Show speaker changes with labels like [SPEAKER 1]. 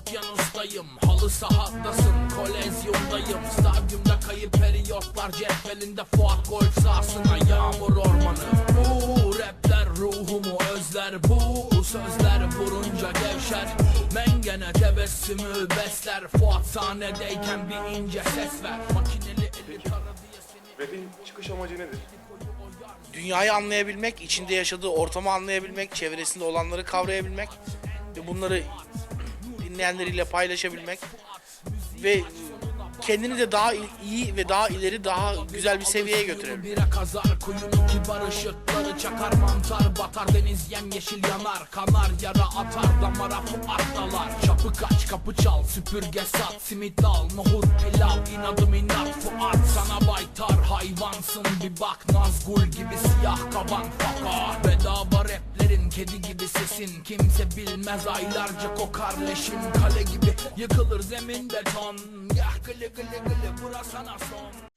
[SPEAKER 1] okyanustayım Halı sahadasın kolezyondayım Stadyumda kayıp periyotlar cetvelinde Fuat golf sahasına yağmur ormanı. Bu rapler ruhumu özler Bu sözler vurunca gevşer. Mengene tebessümü besler Fuat sahnedeyken bir ince ses ver. Makineli eli diye seni
[SPEAKER 2] Rap'in çıkış amacı nedir?
[SPEAKER 3] Dünyayı anlayabilmek, içinde yaşadığı ortamı anlayabilmek, çevresinde olanları kavrayabilmek ve bunları dinleyenleriyle paylaşabilmek ve kendini de daha iyi ve daha ileri, daha güzel bir seviyeye götürebilmek.
[SPEAKER 1] Bire kazar kuyunun kibar ışıkları çakar mantar batar deniz yemyeşil yanar kanar yara atar damara fuat dalar çapı kaç kapı çal süpürge sat simit al nohut pilav inadım inat fuat sana baytar hayvansın bir bak Nazgul gibi siyah kaban faka bedava raplerin kedi gibi sesin. Kimse bilmez aylarca kokar leşin. Kale gibi yıkılır zemin beton. Gah gılı gılı gılı burasana son